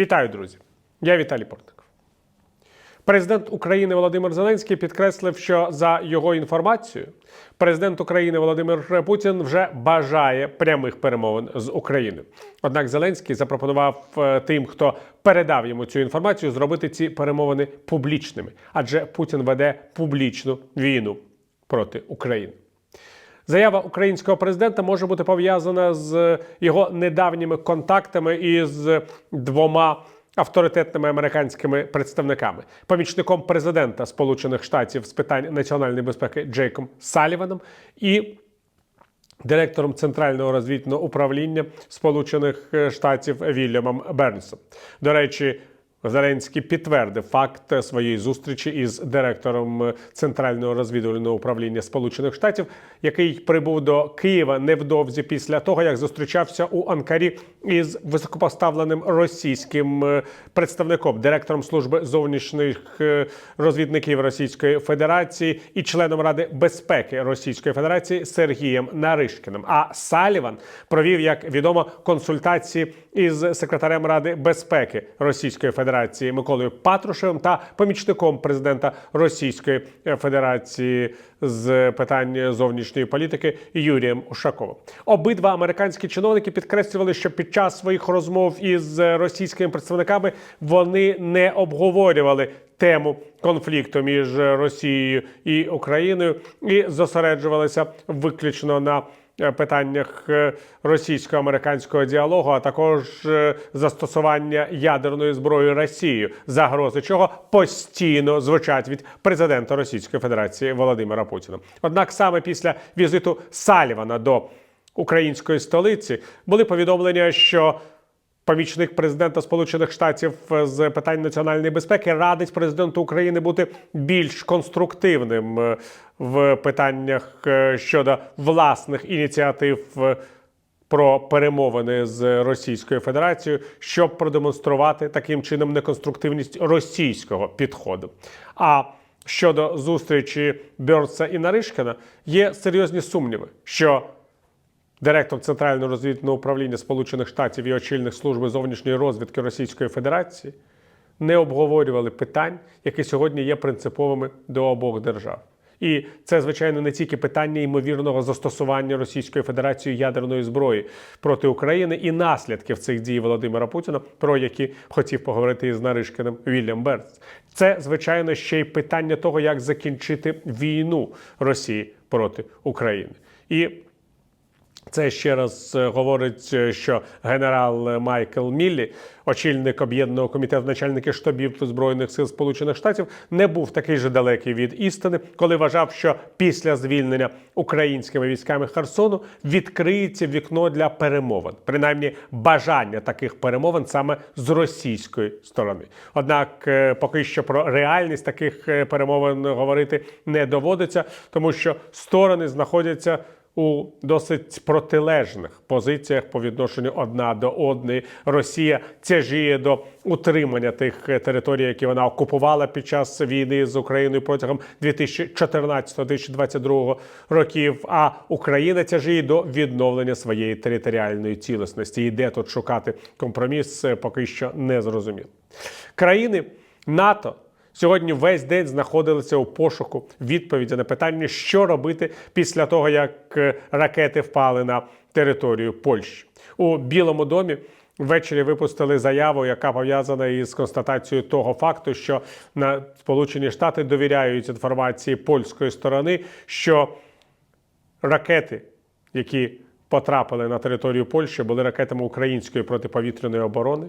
Вітаю, друзі! Я Віталій Портников. Президент України Володимир Зеленський підкреслив, що за його інформацією, президент України Володимир Путін вже бажає прямих перемовин з Україною. Однак Зеленський запропонував е, тим, хто передав йому цю інформацію, зробити ці перемовини публічними, адже Путін веде публічну війну проти України. Заява українського президента може бути пов'язана з його недавніми контактами із двома авторитетними американськими представниками: помічником президента Сполучених Штатів з питань національної безпеки Джейком Саліваном і директором центрального розвідного управління Сполучених Штатів Вільямом Бернсом. До речі. Зеленський підтвердив факт своєї зустрічі із директором Центрального розвідувального управління Сполучених Штатів, який прибув до Києва невдовзі після того, як зустрічався у Анкарі із високопоставленим російським е, представником, директором служби зовнішніх е, розвідників Російської Федерації і членом Ради безпеки Російської Федерації Сергієм Наришкіним. А Саліван провів, як відомо, консультації із секретарем Ради безпеки Російської Федерації Миколою Патрушевим та помічником президента Російської Федерації з питань зовнішньої політики Юрієм Ушаковим. Обидва американські чиновники підкреслювали, що під час своїх розмов із російськими представниками вони не обговорювали. Тему конфлікту між Росією і Україною і зосереджувалися виключно на питаннях е, російсько-американського діалогу, а також е, застосування ядерної зброї Росією, загрози чого постійно звучать від президента Російської Федерації Володимира Путіна. Однак саме після візиту Салівана до української столиці були повідомлення, що Помічник президента Сполучених Штатів з питань національної безпеки радить президенту України бути більш конструктивним е, в питаннях е, щодо власних ініціатив е, про перемовини з Російською Федерацією, щоб продемонструвати таким чином неконструктивність російського підходу. А щодо зустрічі Бьорса і Наришкіна, є серйозні сумніви, що Директор Центрального розвідного управління Сполучених Штатів і очільник служби зовнішньої розвідки Російської Федерації не обговорювали питань, які сьогодні є принциповими до обох держав. І це, звичайно, не тільки питання ймовірного застосування Російської Федерації ядерної зброї проти України і наслідків цих дій Володимира Путіна, про які хотів поговорити із Наришкиним Вільям Бернс. Це, звичайно, ще й питання того, як закінчити війну Росії проти України. І це ще раз е, говорить, е, що генерал Майкл Міллі, очільник об'єднаного комітету начальників штабів збройних сил Сполучених Штатів, не був такий же далекий від істини, коли вважав, що після звільнення українськими військами Херсону відкриється вікно для перемовин, принаймні бажання таких перемовин саме з російської сторони. Однак, е, поки що про реальність таких перемовин говорити не доводиться, тому що сторони знаходяться у досить протилежних позиціях по відношенню одна до одної. Росія тяжіє до утримання тих територій, які вона окупувала під час війни з Україною протягом 2014-2022 років. А Україна тяжіє до відновлення своєї територіальної цілісності. І де тут шукати компроміс, поки що не зрозуміло. Країни НАТО. Сьогодні весь день знаходилися у пошуку відповіді на питання, що робити після того, як е, ракети впали на територію Польщі у Білому домі. Ввечері випустили заяву, яка пов'язана із констатацією того факту, що на Сполучені Штати довіряють інформації польської сторони, що ракети, які потрапили на територію Польщі, були ракетами української протиповітряної оборони,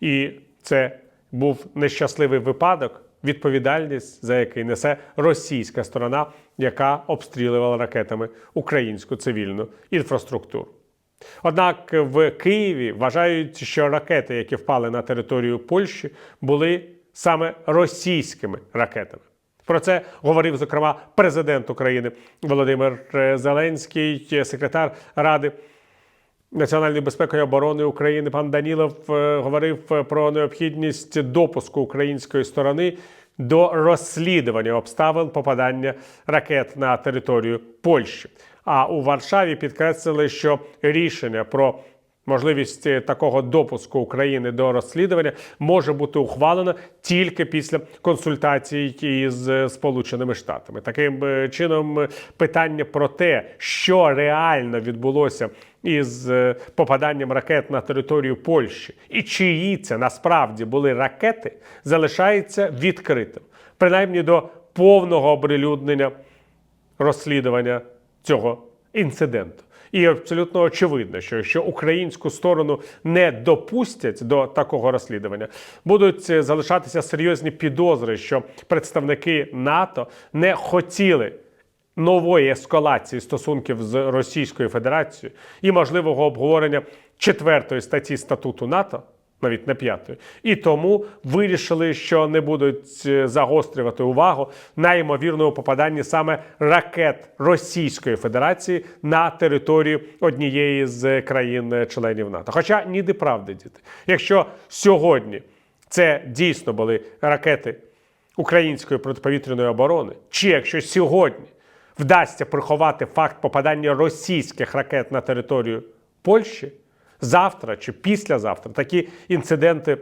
і це був нещасливий випадок відповідальність за який несе російська сторона, яка обстрілювала ракетами українську цивільну інфраструктуру. Однак в Києві вважають, що ракети, які впали на територію Польщі, були саме російськими ракетами. Про це говорив зокрема президент України Володимир Зеленський, секретар Ради національної безпеки і оборони України пан Данілов е, говорив про необхідність допуску української сторони до розслідування обставин попадання ракет на територію Польщі. А у Варшаві підкреслили, що рішення про Можливість е, такого допуску України до розслідування може бути ухвалена тільки після консультацій із е, Сполученими Штатами. Таким е, чином, е, питання про те, що реально відбулося із е, попаданням ракет на територію Польщі, і чиї це насправді були ракети, залишається відкритим, принаймні до повного оприлюднення розслідування цього інциденту. І абсолютно очевидно, що якщо українську сторону не допустять до такого розслідування, будуть е, залишатися серйозні підозри, що представники НАТО не хотіли нової ескалації стосунків з Російською Федерацією і можливого обговорення четвертої статті статуту НАТО. Навіть не п'ятої, і тому вирішили, що не будуть е, загострювати увагу на ймовірному попаданні саме ракет Російської Федерації на територію однієї з країн-членів НАТО. Хоча ніде правди, діти. Якщо сьогодні це дійсно були ракети української протиповітряної оборони, чи якщо сьогодні вдасться приховати факт попадання російських ракет на територію Польщі, завтра чи післязавтра такі інциденти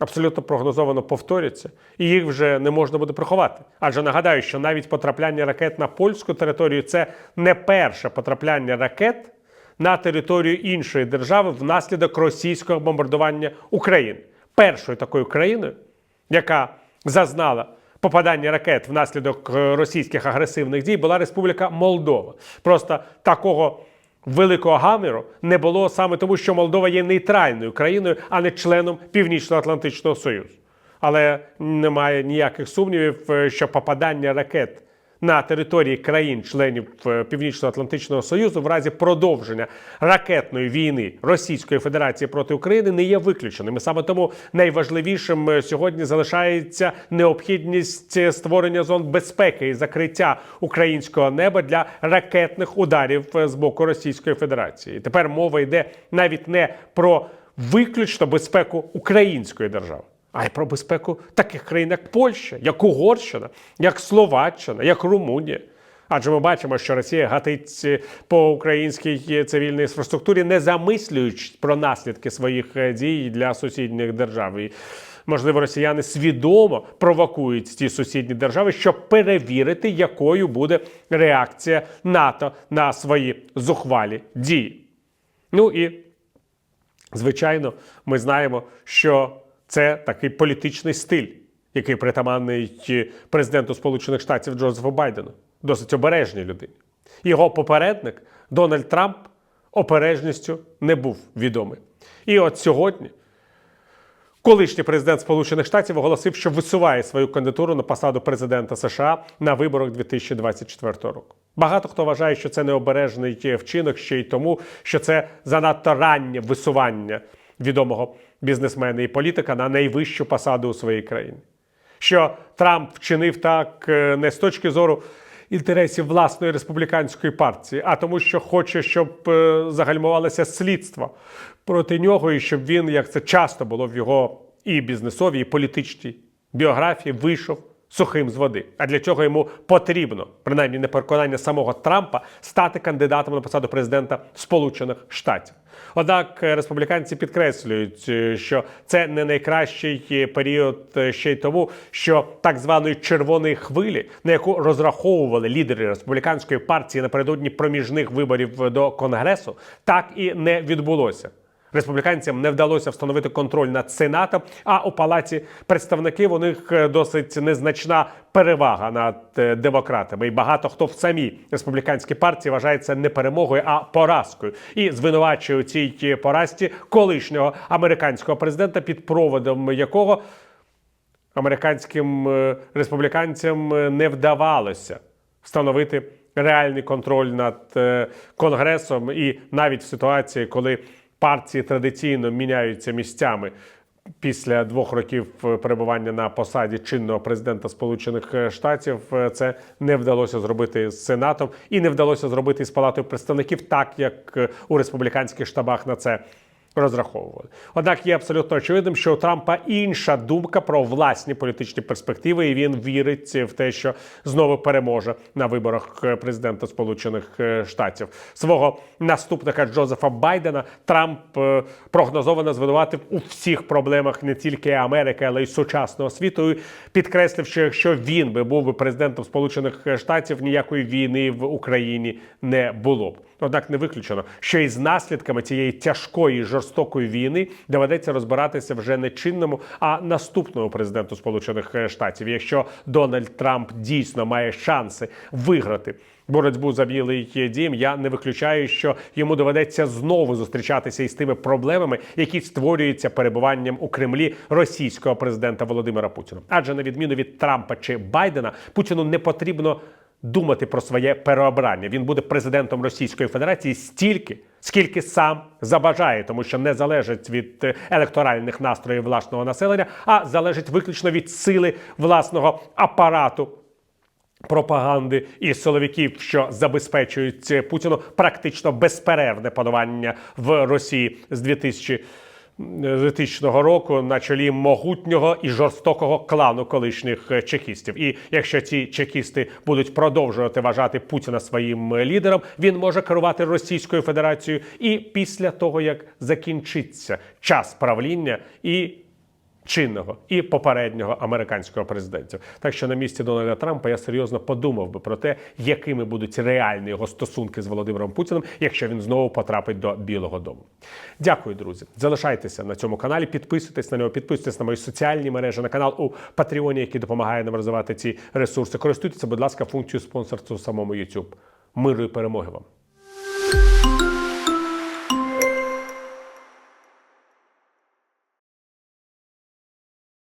абсолютно прогнозовано повторяться, і їх вже не можна буде приховати. Адже нагадаю, що навіть потрапляння ракет на польську територію це не перше потрапляння ракет на територію іншої держави внаслідок російського бомбардування України. Першою такою країною, яка зазнала попадання ракет внаслідок е, російських агресивних дій, була Республіка Молдова. Просто такого великого гаміру не було саме тому, що Молдова є нейтральною країною, а не членом Північно-Атлантичного Союзу. Але немає ніяких сумнівів, е, що попадання ракет на території країн-членів е, Північно-Атлантичного Союзу в разі продовження ракетної війни Російської Федерації проти України не є виключеним. І саме тому найважливішим е, сьогодні залишається необхідність е, створення зон безпеки і закриття українського неба для ракетних ударів з боку Російської Федерації. Тепер мова йде навіть не про виключно безпеку української держави а й про безпеку таких країн, як Польща, як Угорщина, як Словаччина, як Румунія. Адже ми бачимо, що Росія гатить е, по українській цивільній інфраструктурі, не замислюючи про наслідки своїх е, дій для сусідніх держав. І, можливо, росіяни свідомо провокують ці сусідні держави, щоб перевірити, якою буде реакція НАТО на свої зухвалі дії. Ну і звичайно, ми знаємо, що це такий політичний стиль, який притаманний президенту Сполучених Штатів Джозефу Байдену, досить обережній людині. Його попередник Дональд Трамп обережністю не був відомий. І от сьогодні колишній президент Сполучених Штатів оголосив, що висуває свою кандидатуру на посаду президента США на виборах 2024 року. Багато хто вважає, що це необережний вчинок ще й тому, що це занадто раннє висування відомого бізнесмена і політика на найвищу посаду у своїй країні. Що Трамп вчинив так е, не з точки зору інтересів власної республіканської партії, а тому, що хоче, щоб е, загальмувалося слідство проти нього, і щоб він, як це часто було в його і бізнесовій, і політичній біографії, вийшов сухим з води. А для цього йому потрібно, принаймні не переконання самого Трампа, стати кандидатом на посаду президента Сполучених Штатів. Однак е, республіканці підкреслюють, е, що це не найкращий е, період ще й тому, що так званої червоної хвилі, на яку розраховували лідери республіканської партії напередодні проміжних виборів до конгресу, так і не відбулося. Республіканцям не вдалося встановити контроль над сенатом. А у палаці представників у них е, досить незначна перевага над е, демократами. І багато хто в самій республіканській партії вважає це не перемогою, а поразкою. І звинувачує у цій поразці колишнього американського президента, під проводом якого американським е, республіканцям не вдавалося встановити реальний контроль над конгресом, і навіть в ситуації, коли партії традиційно міняються місцями. Після двох років перебування на посаді чинного президента Сполучених Штатів це не вдалося зробити з Сенатом і не вдалося зробити з Палатою представників, так як у республіканських штабах на це розраховували. Однак є абсолютно очевидним, що у Трампа інша думка про власні політичні перспективи, і він вірить в те, що знову переможе на виборах е, президента Сполучених е, Штатів. Свого наступника Джозефа Байдена Трамп е, прогнозовано звинуватив у всіх проблемах не тільки Америки, але й сучасного світу. І Підкреслив, що якщо він би був президентом Сполучених Штатів, ніякої війни в Україні не було б. Однак не виключено, що із наслідками цієї тяжкої жорстокої війни доведеться розбиратися вже не чинному, а наступному президенту Сполучених Штатів. Якщо Дональд Трамп дійсно має шанси виграти боротьбу за білий дім, я не виключаю, що йому доведеться знову зустрічатися із тими проблемами, які створюються перебуванням у Кремлі російського президента Володимира Путіна. Адже на відміну від Трампа чи Байдена, Путіну не потрібно думати про своє переобрання. Він буде президентом Російської Федерації стільки, скільки сам забажає, тому що не залежить від е, електоральних настроїв власного населення, а залежить виключно від сили власного апарату. Пропаганди і силовиків, що забезпечують е, Путіну практично безперервне панування в Росії з 2000 2000 року на чолі могутнього і жорстокого клану колишніх е, чекістів. І якщо ці чекісти будуть продовжувати вважати Путіна своїм е, лідером, він може керувати Російською Федерацією і після того як закінчиться час правління і чинного і попереднього американського президентів. Так що на місці Дональда Трампа я серйозно подумав би про те, якими будуть реальні його стосунки з Володимиром Путіним, якщо він знову потрапить до Білого Дому. Дякую, друзі. Залишайтеся на цьому каналі, підписуйтесь на нього, підписуйтесь на мої соціальні мережі, на канал у Патреоні, який допомагає нам розвивати ці ресурси. Користуйтеся, будь ласка, функцією спонсорства у самому YouTube. Миру і перемоги вам.